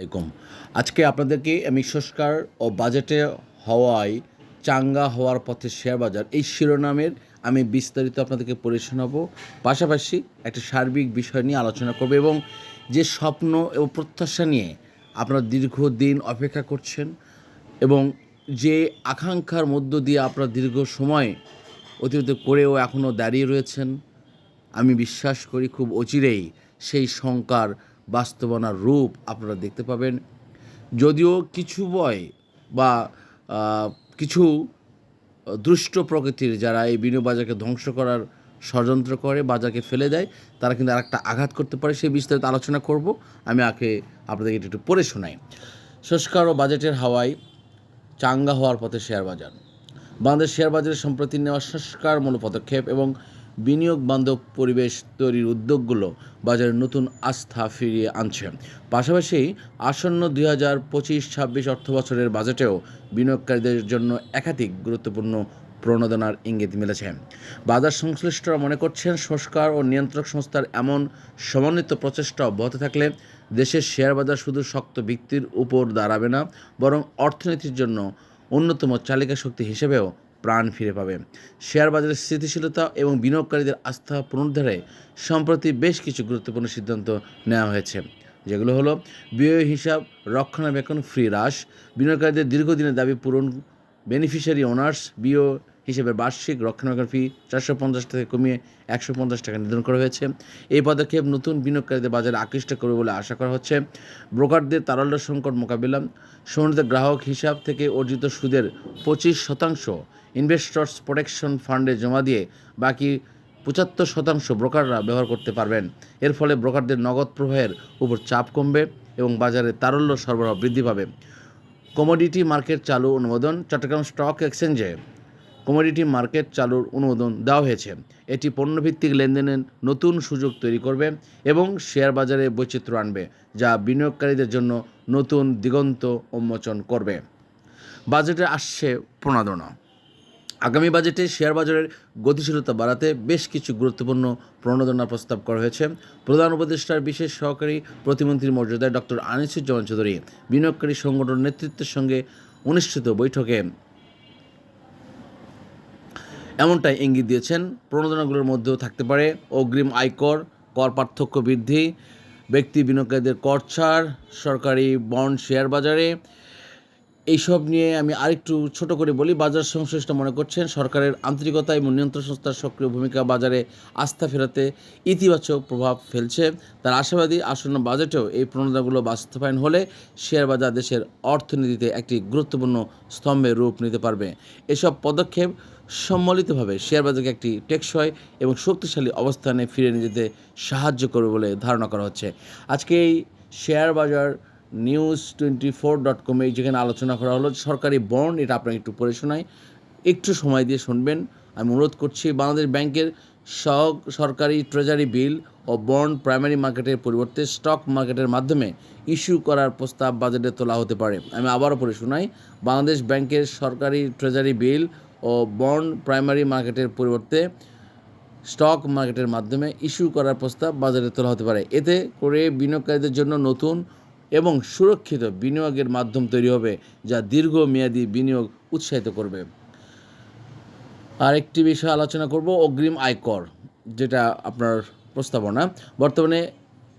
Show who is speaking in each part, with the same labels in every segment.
Speaker 1: এরকম। আজকে আপনাদেরকে আমি সংস্কার ও বাজেটে হওয়ায় চাঙ্গা হওয়ার পথে শেয়ার বাজার, এই শিরোনামের আমি বিস্তারিত আপনাদেরকে পড়ে শোনাবো। পাশাপাশি একটা সার্বিক বিষয় নিয়ে আলোচনা করব এবং যে স্বপ্ন এবং প্রত্যাশা নিয়ে আপনারা দীর্ঘদিন অপেক্ষা করছেন এবং যে আকাঙ্ক্ষার মধ্য দিয়ে আপনারা দীর্ঘ সময় অতিরিক্ত করেও এখনও দাঁড়িয়ে রয়েছেন, আমি বিশ্বাস করি খুব অচিরেই সেই শঙ্কার বাস্তবনার রূপ আপনারা দেখতে পাবেন। যদিও কিছু বয় বা কিছু দুষ্ট প্রকৃতির যারা এই বিনিয়োগ বাজারকে ধ্বংস করার ষড়যন্ত্র করে, বাজারকে ফেলে দেয়, তারা কিন্তু আরেকটা আঘাত করতে পারে। সেই বিস্তারিত আলোচনা করব। আমি আগে আপনাদেরকে একটু একটু পড়ে শোনাই। সংস্কার ও বাজেটের হাওয়ায় চাঙ্গা হওয়ার পথে শেয়ার বাজার। বাংলাদেশ শেয়ার বাজারে সম্প্রতি নেওয়া সংস্কারমূলক পদক্ষেপ এবং বিনিয়োগ বান্ধব পরিবেশ তৈরির উদ্যোগগুলো বাজারে নতুন আস্থা ফিরিয়ে আনছে। পাশাপাশি আসন্ন দুই হাজার পঁচিশ ছাব্বিশ অর্থ বছরের বাজেটেও বিনিয়োগকারীদের জন্য একাধিক গুরুত্বপূর্ণ প্রণোদনার ইঙ্গিত মিলেছে। বাজার সংশ্লিষ্টরা মনে করছেন, সংস্কার ও নিয়ন্ত্রক সংস্থার এমন সমন্বিত প্রচেষ্টা অব্যাহত থাকলে দেশের শেয়ার বাজার শুধু শক্ত ভিত্তির উপর দাঁড়াবে না, বরং অর্থনীতির জন্য অন্যতম চালিকা শক্তি হিসেবেও প্রাণ ফিরে পাবে। শেয়ার বাজারের স্থিতিশীলতা এবং বিনিয়োগকারীদের আস্থা পুনরুদ্ধারে সম্প্রতি বেশ কিছু গুরুত্বপূর্ণ সিদ্ধান্ত নেওয়া হয়েছে, যেগুলো হলো ব্যয় হিসাব, রক্ষণাবেক্ষণ, ফ্রি হ্রাস, বিনিয়োগকারীদের দীর্ঘদিনের দাবি পূরণ, বেনিফিশিয়ারি ওনার্স, বিও হিসেবে বার্ষিক রক্ষণাবেক্ষণ ফি চারশো পঞ্চাশ টাকা কমিয়ে একশো পঞ্চাশ টাকা নির্ধারণ করা হয়েছে। এই পদক্ষেপ নতুন বিনিয়োগকারীদের বাজারে আকৃষ্ট করবে বলে আশা করা হচ্ছে। ব্রোকারদের তারল্য সংকট মোকাবিলা সমন্বিত গ্রাহক হিসাব থেকে অর্জিত সুদের পঁচিশ শতাংশ ইনভেস্টর্স প্রোটেকশন ফান্ডে জমা দিয়ে বাকি পঁচাত্তর শতাংশ ব্রোকাররা ব্যবহার করতে পারবেন। এর ফলে ব্রোকারদের নগদ প্রবাহের উপর চাপ কমবে এবং বাজারে তারল্য সরবরাহ বৃদ্ধি পাবে। কমোডিটি মার্কেট চালু অনুমোদন চট্টগ্রাম স্টক এক্সচেঞ্জে। কমোডিটি মার্কেট চালুর অনুমোদন দেওয়া হয়েছে। এটি পণ্যভিত্তিক লেনদেনের নতুন সুযোগ তৈরি করবে এবং শেয়ার বাজারে বৈচিত্র্য আনবে, যা বিনিয়োগকারীদের জন্য নতুন দিগন্ত উন্মোচন করবে। বাজেটে আসছে প্রণোদনা। আগামী বাজেটে শেয়ার বাজারের গতিশীলতা বাড়াতে বেশ কিছু গুরুত্বপূর্ণ প্রণোদনার প্রস্তাব করা হয়েছে। প্রধান উপদেষ্টার বিশেষ সহকারী প্রতিমন্ত্রীর মর্যাদায় ডক্টর আনিসুজ্জামান চৌধুরী বিনিয়োগকারী সংগঠন নেতৃত্বের সঙ্গে অনুষ্ঠিত বৈঠকে এমনটাই ইঙ্গিত দিয়েছেন। প্রণোদনাগুলোর মধ্যেও থাকতে পারে অগ্রিম আয়কর, কর পার্থক্য বৃদ্ধি, ব্যক্তি বিনিয়োগকারীদের কর ছাড়, সরকারি বন্ড শেয়ার বাজারে এইসব নিয়ে আমি আরেকটু ছোট করে বলি, বাজার সংশ্লিষ্ট মনে করছেন, সরকারের আন্তরিকতা এবং নিয়ন্ত্রণ সংস্থার সক্রিয় ভূমিকা বাজারে আস্থা ফেরাতে ইতিবাচক প্রভাব ফেলছে। তার আশাবাদী আসন্ন বাজেটেও এই প্রণোদনাগুলো বাস্তবায়ন হলে শেয়ার বাজার দেশের অর্থনীতিতে একটি গুরুত্বপূর্ণ স্তম্ভের রূপ নিতে পারবে। এসব পদক্ষেপ সম্মিলিতভাবে শেয়ার বাজারকে একটি টেকসই এবং শক্তিশালী অবস্থানে ফিরে নিয়ে যেতে সাহায্য করবে বলে ধারণা করা হচ্ছে। আজকে এই শেয়ার বাজার নিউজ টোয়েন্টি ফোর ডট কমে যেখানে আলোচনা করা হলো, সরকারি বন্ড, এটা আপনাকে একটু পড়ে শোনাই। একটু সময় দিয়ে শুনবেন। আমি অনুরোধ করছি, বাংলাদেশ ব্যাংকের সহ সরকারি ট্রেজারি বিল ও বন্ড প্রাইমারি মার্কেটের পরিবর্তে স্টক মার্কেটের মাধ্যমে ইস্যু করার প্রস্তাব বাজেটে তোলা হতে পারে। আমি আবারও পড়ে শোনাই, বাংলাদেশ ব্যাংকের সরকারি ট্রেজারি বিল ও বন্ড প্রাইমারি মার্কেটের পরিবর্তে স্টক মার্কেটের মাধ্যমে ইস্যু করার প্রস্তাব বাজারে তোলা হতে পারে। এতে করে বিনিয়োগকারীদের জন্য নতুন এবং সুরক্ষিত বিনিয়োগের মাধ্যম তৈরি হবে, যা দীর্ঘমেয়াদী বিনিয়োগ উৎসাহিত করবে। আরেকটি বিষয় আলোচনা করব, অগ্রিম আয়কর, যেটা আপনার প্রস্তাবনা। বর্তমানে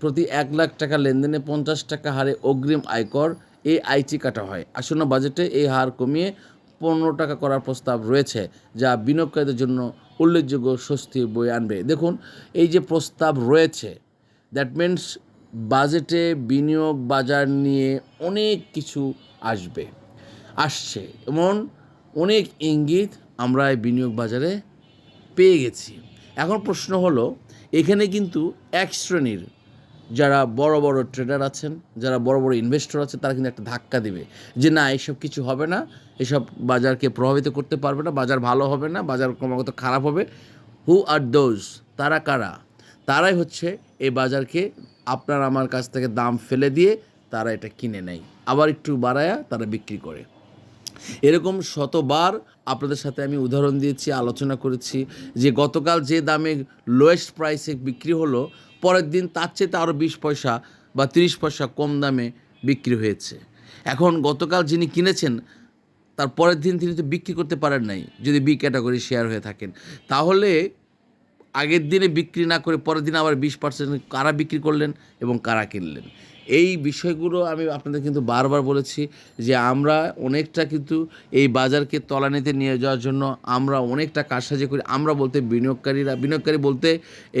Speaker 1: প্রতি এক লাখ টাকা লেনদেনে পঞ্চাশ টাকা হারে অগ্রিম আয়কর এই আইটি কাটা হয়। আসন্ন বাজেটে এই হার কমিয়ে পনেরো টাকা করার প্রস্তাব রয়েছে, যা বিনিয়োগকারীদের জন্য উল্লেখযোগ্য স্বস্তি বয়ে আনবে। দেখুন, এই যে প্রস্তাব রয়েছে দ্যাট মিন্স বাজেটে বিনিয়োগ বাজার নিয়ে অনেক কিছু আসবে, আসছে এমন অনেক ইঙ্গিত আমরা এই বিনিয়োগ বাজারে পেয়ে গেছি। এখন প্রশ্ন হলো, এখানে কিন্তু এক শ্রেণির যারা বড় বড় ট্রেডার আছেন, যারা বড় বড় ইনভেস্টর আছে, তারা কিন্তু একটা ধাক্কা দিবে যে না, এসব কিছু হবে না, এসব বাজারকে প্রভাবিত করতে পারবে না, বাজার ভালো হবে না, বাজার ক্রমাগত খারাপ হবে। হু আর দোজ তারা কারা? তারাই হচ্ছে এই বাজারকে আপনার আমার কাছ থেকে দাম ফেলে দিয়ে তারা এটা কিনে নেয়। আবার একটু বাড়ায়া তারা বিক্রি করে। এরকম শতবার আপনাদের সাথে আমি উদাহরণ দিয়েছি, আলোচনা করেছি যে গতকাল যে দামে লোয়েস্ট প্রাইসে বিক্রি হলো, পরের দিন তার চেয়ে আরও বিশ পয়সা বা তিরিশ পয়সা কম দামে বিক্রি হয়েছে। এখন গতকাল যিনি কিনেছেন, তার পরের দিন তিনি তো বিক্রি করতে পারেন নাই, যদি বি ক্যাটাগরি শেয়ার হয়ে থাকেন। তাহলে আগের দিনে বিক্রি না করে পরের দিন আবার বিশ পার্সেন্ট কারা বিক্রি করলেন এবং কারা কিনলেন? এই বিষয়গুলো আমি আপনাদের কিন্তু বারবার বলেছি যে আমরা অনেকটা কিন্তু এই বাজারকে তলানিতে নিয়ে যাওয়ার জন্য আমরা অনেকটা কারসাজি করি। আমরা বলতে বিনিয়োগকারীরা, বিনিয়োগকারী বলতে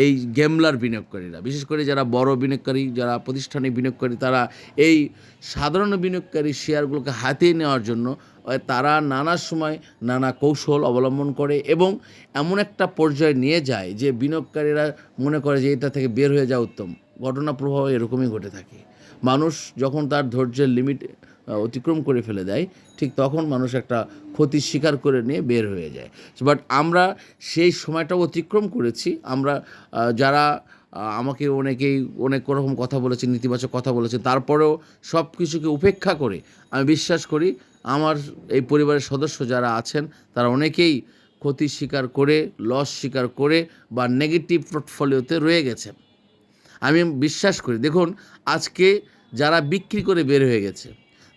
Speaker 1: এই গেমলার বিনিয়োগকারীরা। বিশেষ করে যারা বড় বিনিয়োগকারী, যারা প্রতিষ্ঠানিক বিনিয়োগকারী, তারা এই সাধারণ বিনিয়োগকারী শেয়ারগুলোকে হাতিয়ে নেওয়ার জন্য তারা নানা সময় নানা কৌশল অবলম্বন করে এবং এমন একটা পর্যায়ে নিয়ে যায় যে বিনিয়োগকারীরা মনে করে যে এটা থেকে বের হয়ে যাওয়া উত্তম। ঘটনা প্রভাব এরকমই ঘটে থাকে। মানুষ যখন তার ধৈর্যের লিমিট অতিক্রম করে ফেলে দেয়, ঠিক তখন মানুষ একটা ক্ষতি স্বীকার করে নিয়ে বের হয়ে যায়। বাট আমরা সেই সময়টা অতিক্রম করেছি। আমরা যারা আমাকে অনেকেই অনেক রকম কথা বলেছে নেতিবাচক কথা বলেছে তারপরেও সব কিছুকে উপেক্ষা করে আমি বিশ্বাস করি আমার এই পরিবারের সদস্য যারা আছেন, তারা অনেকেই ক্ষতি স্বীকার করে লস স্বীকার করে বা নেগেটিভ পোর্টফোলিওতে রয়ে গেছে আমি বিশ্বাস করি, দেখুন, আজকে যারা বিক্রি করে বের হয়ে গেছে,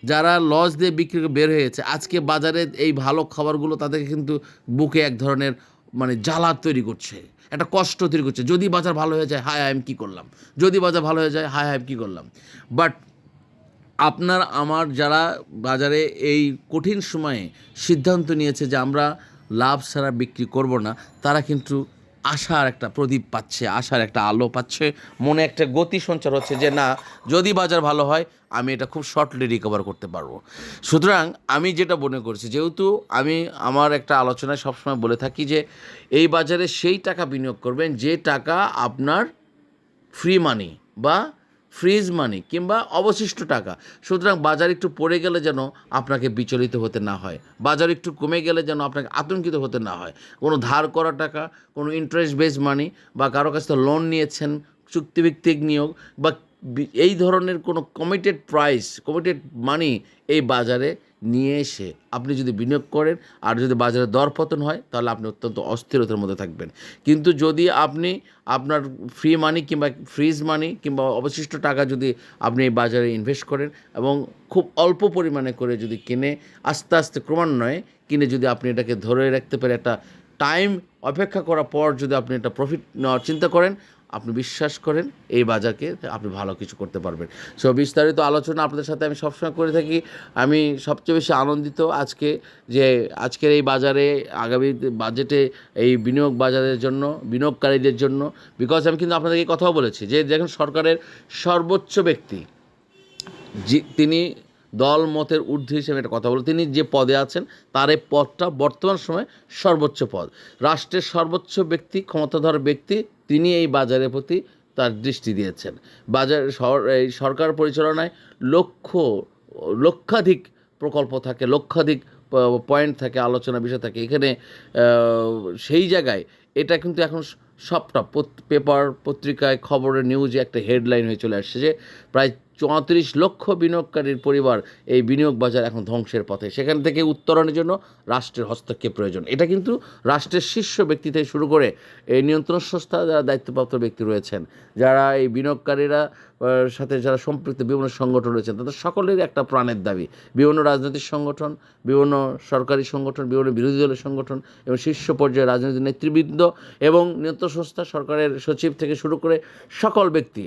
Speaker 1: যারা লস দিয়ে বিক্রি করে বের হয়ে গেছে, আজকে বাজারে এই ভালো খাবারগুলো তাদেরকে কিন্তু বুকে এক ধরনের মানে জ্বালা তৈরি করছে, একটা কষ্ট তৈরি করছে। যদি বাজার ভালো হয়ে যায় হায় আমি কী করলাম? যদি বাজার ভালো হয়ে যায় হায় আমি কী করলাম? বাট আপনার, আমার যারা বাজারে এই কঠিন সময়ে সিদ্ধান্ত নিয়েছে যে আমরা লাভ ছাড়া বিক্রি করব না, তারা কিন্তু আশার একটা প্রদীপ পাচ্ছে, আশার একটা আলো পাচ্ছে, মনে একটা গতি সঞ্চার হচ্ছে যে না, যদি বাজার ভালো হয়, আমি এটা খুব শর্টলি রিকভার করতে পারব। সুতরাং আমি যেটা মনে করছি, যেহেতু আমি আমার একটা আলোচনায় সবসময় বলে থাকি যে এই বাজারে সেই টাকা বিনিয়োগ করবেন যে টাকা আপনার ফ্রি মানি বা ফ্রিজ মানি কিংবা অবশিষ্ট টাকা। সুতরাং বাজার একটু পড়ে গেলে যেন আপনাকে বিচলিত হতে না হয়। বাজার একটু কমে গেলে যেন আপনাকে আতঙ্কিত হতে না হয়। কোনো ধার করা টাকা, কোনো ইন্টারেস্ট বেস মানি বা কারও কাছ থেকে লোন নিয়েছেন, চুক্তিভিত্তিক নিয়োগ বা এই ধরনের কোনো কমিটেড প্রাইস কমিটেড মানি এই বাজারে নিয়ে এসে আপনি যদি বিনিয়োগ করেন আর যদি বাজারে দরপতন হয়, তাহলে আপনি অত্যন্ত অস্থিরতার মধ্যে থাকবেন। কিন্তু যদি আপনি আপনার ফ্রি মানি কিংবা ফ্রিজ মানি কিংবা অবশিষ্ট টাকা যদি আপনি এই বাজারে ইনভেস্ট করেন এবং খুব অল্প পরিমাণে করে যদি কিনে, আস্তে আস্তে ক্রমান্বয়ে কিনে যদি আপনি এটাকে ধরে রাখতে পারে, একটা টাইম অপেক্ষা করার পর যদি আপনি একটা প্রফিট নেওয়ার চিন্তা করেন আপনি বিশ্বাস করেন, এই বাজারকে আপনি ভালো কিছু করতে পারবেন। সো বিস্তারিত আলোচনা আপনাদের সাথে আমি সবসময় করে থাকি। আমি সবচেয়ে বেশি আনন্দিত আজকে যে আজকের এই বাজারে, আগামী বাজেটে এই বিনিয়োগ বাজারের জন্য, বিনিয়োগকারীদের জন্য বিকজ আমি কিন্তু আপনাদেরকে কথাও বলেছি যে দেখুন সরকারের সর্বোচ্চ ব্যক্তি তিনি দল মতের ঊর্ধ্বে হিসেবে একটা কথা বলে, তিনি যে পদে আছেন, তার এই পদটা বর্তমান সময়ে সর্বোচ্চ পদ। রাষ্ট্রের সর্বোচ্চ ব্যক্তি, ক্ষমতাধর ব্যক্তি তিনি এই বাজারের প্রতি তার দৃষ্টি দিয়েছেন। বাজার এই সরকার পরিচালনায় লক্ষ, লক্ষাধিক প্রকল্প থাকে, লক্ষাধিক পয়েন্ট থাকে, আলোচনা বিষয় থাকে। এখানে সেই জায়গায় এটা কিন্তু এখন সবটা পেপার পত্রিকায়, খবরের নিউজে একটা হেডলাইন হয়ে চলে আসছে যে, প্রায় চৌত্রিশ লক্ষ বিনিয়োগকারীর পরিবার এই বিনিয়োগ বাজার এখন ধ্বংসের পথে। সেখান থেকে উত্তরণের জন্য রাষ্ট্রের হস্তক্ষেপ প্রয়োজন। এটা কিন্তু রাষ্ট্রের শীর্ষ ব্যক্তি থেকে শুরু করে এই নিয়ন্ত্রণ সংস্থা যারা দায়িত্বপ্রাপ্ত ব্যক্তি রয়েছেন, যারা এই বিনিয়োগকারীরা সাথে যারা সম্পৃক্ত বিভিন্ন সংগঠন রয়েছেন, তাদের সকলেরই একটা প্রাণের দাবি। বিভিন্ন রাজনৈতিক সংগঠন, বিভিন্ন সরকারি সংগঠন, বিভিন্ন বিরোধী দলের সংগঠন এবং শীর্ষ পর্যায়ে রাজনৈতিক নেতৃবৃন্দ এবং নিয়ন্ত্রণ সংস্থা, সরকারের সচিব থেকে শুরু করে সকল ব্যক্তি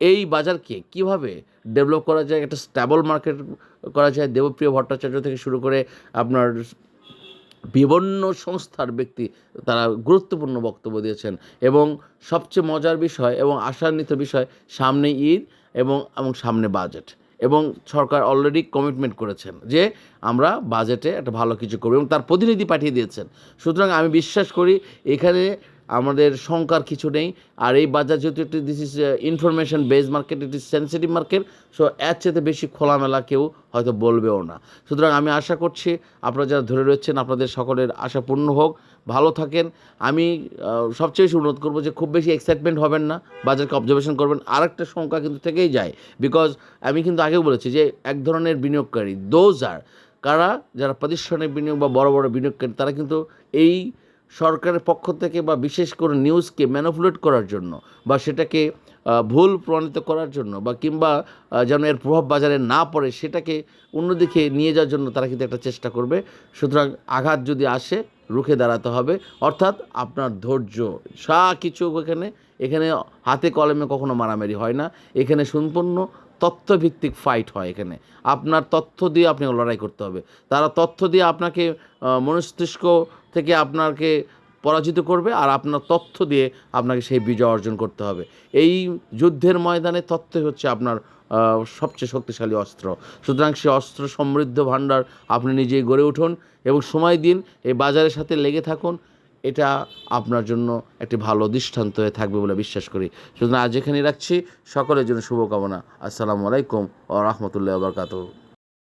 Speaker 1: এই বাজারকে কীভাবে ডেভেলপ করা যায়, একটা স্ট্যাবল মার্কেট করা যায়? দেবপ্রিয় ভট্টাচার্য থেকে শুরু করে আপনার বিভিন্ন সংস্থার ব্যক্তি তারা গুরুত্বপূর্ণ বক্তব্য দিয়েছেন। এবং সবচেয়ে মজার বিষয় এবং আশান্বিত বিষয়, সামনে ঈদ এবং এবং সামনে বাজেট এবং সরকার অলরেডি কমিটমেন্ট করেছেন যে আমরা বাজেটে একটা ভালো কিছু করব এবং তার প্রতিনিধি পাঠিয়ে দিয়েছেন। সুতরাং আমি বিশ্বাস করি এখানে আমাদের শঙ্কার কিছু নেই। আর এই বাজার যেহেতু একটি this is information base market it is sensitive market so এর চেয়ে বেশি খোলামেলা কেউ হয়তো বলবেও না। সুতরাং আমি আশা করছি আপনারা যারা ধরে রয়েছেন, আপনাদের সকলের আশা পূর্ণ হোক। ভালো থাকেন। আমি সবচেয়ে বেশি অনুরোধ করব যে খুব বেশি এক্সাইটমেন্ট হবেন না, বাজারকে অবজারভেশন করবেন। আর একটা সংখ্যা কিন্তু থেকেই যায় বিকজ আমি কিন্তু আগেও বলেছি যে এক ধরনের বিনিয়োগকারী দোজ আর কারা? যারা প্রাতিষ্ঠানিক বিনিয়োগ বা বড় বড় বিনিয়োগকারী, তারা কিন্তু এই সরকারের পক্ষ থেকে বা বিশেষ করে নিউজকে ম্যানুপুলেট করার জন্য বা সেটাকে ভুল প্রমাণিত করার জন্য বা কিংবা যেন এর প্রভাব বাজারে না পড়ে সেটাকে অন্যদিকে নিয়ে যাওয়ার জন্য তারা কিন্তু একটা চেষ্টা করবে। সুতরাং আঘাত যদি আসে, রুখে দাঁড়াতে হবে। অর্থাৎ আপনার ধৈর্য সা কিছু এখানে এখানে হাতে কলমে কখনো মারামারি হয় না। এখানে সম্পূর্ণ তথ্যভিত্তিক ফাইট হয় এখানে। আপনার তথ্য দিয়ে আপনি লড়াই করতে হবে। তারা তথ্য দিয়ে আপনাকে আহ, মস্তিষ্ক থেকে আপনাকে পরাজিত করবে আর আপনার তথ্য দিয়ে আপনাকে সেই বিজয় অর্জন করতে হবে। এই যুদ্ধের ময়দানে তথ্যই হচ্ছে আপনার সবচেয়ে শক্তিশালী অস্ত্র। সুতরাং সে অস্ত্র সমৃদ্ধ ভাণ্ডার আপনি নিজেই গড়ে উঠুন এবং সময় দিন এই বাজারের সাথে লেগে থাকুন। এটা আপনার জন্য একটি ভালো দৃষ্টান্ত হয়ে থাকবে বলে বিশ্বাস করি। সুতরাং আজ এখানেই রাখছি। সকলের জন্য শুভকামনা। আসসালামু আলাইকুম ও রহমতুল্লাহ বরকাতু